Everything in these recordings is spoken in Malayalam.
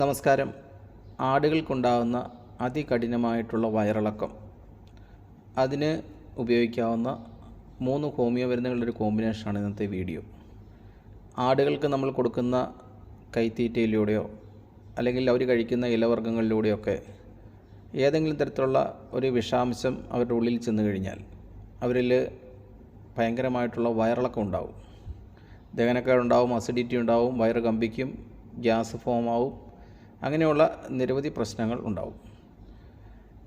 നമസ്കാരം. ആടുകൾക്കുണ്ടാകുന്ന അതികഠിനമായിട്ടുള്ള വയറിളക്കം. അതിന് ഉപയോഗിക്കാവുന്ന മൂന്ന് ഹോമിയോ മരുന്നുകളുടെ ഒരു കോമ്പിനേഷനാണ് ഇന്നത്തെ വീഡിയോ. ആടുകൾക്ക് നമ്മൾ കൊടുക്കുന്ന കൈത്തീറ്റയിലൂടെയോ അല്ലെങ്കിൽ അവർ കഴിക്കുന്ന ഇലവർഗങ്ങളിലൂടെയൊക്കെ ഏതെങ്കിലും തരത്തിലുള്ള ഒരു വിഷാംശം അവരുടെ ഉള്ളിൽ ചെന്ന് കഴിഞ്ഞാൽ അവരിൽ ഭയങ്കരമായിട്ടുള്ള വയറിളക്കം ഉണ്ടാവും. ദഹനക്കേടുണ്ടാവും അസിഡിറ്റി ഉണ്ടാവും വയറ് കമ്പിക്കും ഗ്യാസ് ഫോമാവും അങ്ങനെയുള്ള നിരവധി പ്രശ്നങ്ങൾ ഉണ്ടാവും.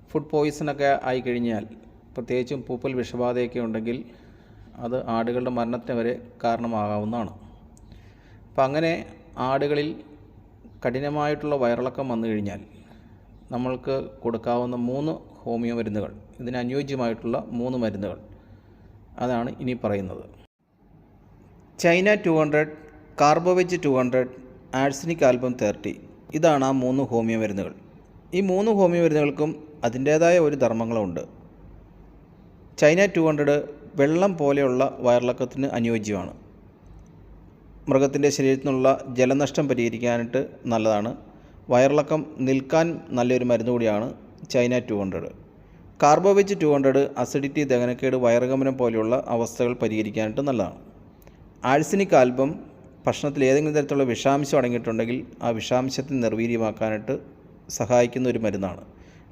ഫുഡ് പോയിസണൊക്കെ ആയിക്കഴിഞ്ഞാൽ പ്രത്യേകിച്ചും പൂപ്പൽ വിഷബാധയൊക്കെ ഉണ്ടെങ്കിൽ അത് ആടുകളുടെ മരണത്തിന് വരെ കാരണമാകാവുന്നതാണ്. അപ്പം അങ്ങനെ ആടുകളിൽ കഠിനമായിട്ടുള്ള വയറിളക്കം വന്നു കഴിഞ്ഞാൽ നമ്മൾക്ക് കൊടുക്കാവുന്ന മൂന്ന് ഹോമിയോ മരുന്നുകൾ ഇതിന് അനുയോജ്യമായിട്ടുള്ള മൂന്ന് മരുന്നുകൾ അതാണ് ഇനി പറയുന്നത്. China two hundred carbo veg two hundred arsenic album thirty ഇതാണ് ആ മൂന്ന് ഹോമിയോ മരുന്നുകൾ ഈ മൂന്ന് ഹോമിയോ മരുന്നുകൾക്കും അതിന്റേതായ ഒരു ധർമ്മങ്ങളുണ്ട്. ചൈന ടു ഹൺഡ്രഡ് വെള്ളം പോലെയുള്ള വയറിളക്കത്തിന് അനുയോജ്യമാണ്. മൃഗത്തിന്റെ ശരീരത്തിൽ നിന്നുള്ള ജലനഷ്ടം പരിഹരിക്കാനായിട്ട് നല്ലതാണ്. വയറിളക്കം നിൽക്കാൻ നല്ലൊരു മരുന്ന് കൂടിയാണ് China two hundred. Carbo veg two hundred acidity ദഹനക്കേട് വയറുകമനം പോലെയുള്ള അവസ്ഥകൾ പരിഹരിക്കാനായിട്ട് നല്ലതാണ്. ആഴ്സിനിക് ആൽബം ഭക്ഷണത്തിൽ ഏതെങ്കിലും തരത്തിലുള്ള വിഷാംശം അടങ്ങിയിട്ടുണ്ടെങ്കിൽ ആ വിഷാംശത്തെ നിർവീര്യമാക്കാനായിട്ട് സഹായിക്കുന്ന ഒരു മരുന്നാണ്.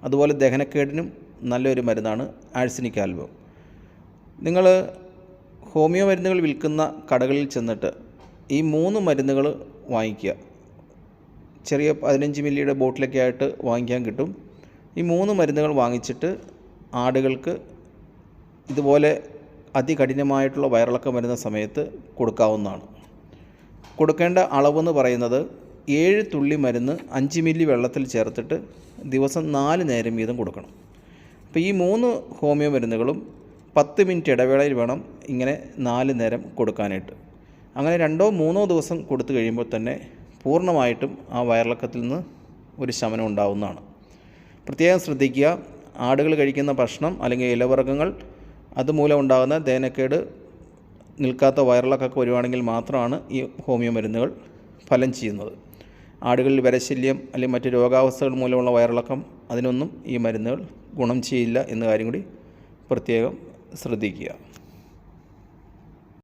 അതുപോലെ ദഹനക്കേടിനും നല്ലൊരു മരുന്നാണ് ആഴ്സിനിക് ആൽബം നിങ്ങൾ ഹോമിയോ മരുന്നുകൾ വിൽക്കുന്ന കടകളിൽ ചെന്നിട്ട് ഈ മൂന്ന് മരുന്നുകൾ വാങ്ങിക്കുക. ചെറിയ പതിനഞ്ച് മില്ലിയുടെ ബോട്ടിലൊക്കെ ആയിട്ട് വാങ്ങിക്കാൻ കിട്ടും. ഈ മൂന്ന് മരുന്നുകൾ വാങ്ങിച്ചിട്ട് ആടുകൾക്ക് ഇതുപോലെ അതികഠിനമായിട്ടുള്ള വയറിളക്കം വരുന്ന സമയത്ത് കൊടുക്കാവുന്നതാണ്. കൊടുക്കേണ്ട അളവെന്ന് പറയുന്നത് ഏഴ് തുള്ളി മരുന്ന് അഞ്ച് മില്ലി വെള്ളത്തിൽ ചേർത്തിട്ട് ദിവസം നാല് നേരം വീതം കൊടുക്കണം. അപ്പോൾ ഈ മൂന്ന് ഹോമിയോ മരുന്നുകളും പത്ത് മിനിറ്റ് ഇടവേളയിൽ വേണം ഇങ്ങനെ നാല് നേരം കൊടുക്കാനായിട്ട്. അങ്ങനെ രണ്ടോ മൂന്നോ ദിവസം കൊടുത്തു കഴിയുമ്പോൾ തന്നെ പൂർണമായിട്ടും ആ വയറിളക്കത്തിൽ നിന്ന് ഒരു ശമനം ഉണ്ടാവുന്നതാണ്. പ്രത്യേകം ശ്രദ്ധിക്കുക. ആടുകൾ കഴിക്കുന്ന ഭക്ഷണം അല്ലെങ്കിൽ ഇലവർഗങ്ങൾ അതുമൂലം ഉണ്ടാകുന്ന ദഹനക്കേട് നിൽക്കാത്ത വയറിളക്കൊക്കെ വരുവാണെങ്കിൽ മാത്രമാണ് ഈ ഹോമിയോ മരുന്നുകൾ ഫലം ചെയ്യുന്നത്. ആടുകളിൽ വരശല്യം അല്ലെങ്കിൽ മറ്റ് രോഗാവസ്ഥകൾ മൂലമുള്ള വയറിളക്കം അതിനൊന്നും ഈ മരുന്നുകൾ ഗുണം ചെയ്യില്ല എന്ന കാര്യം കൂടി പ്രത്യേകം ശ്രദ്ധിക്കുക.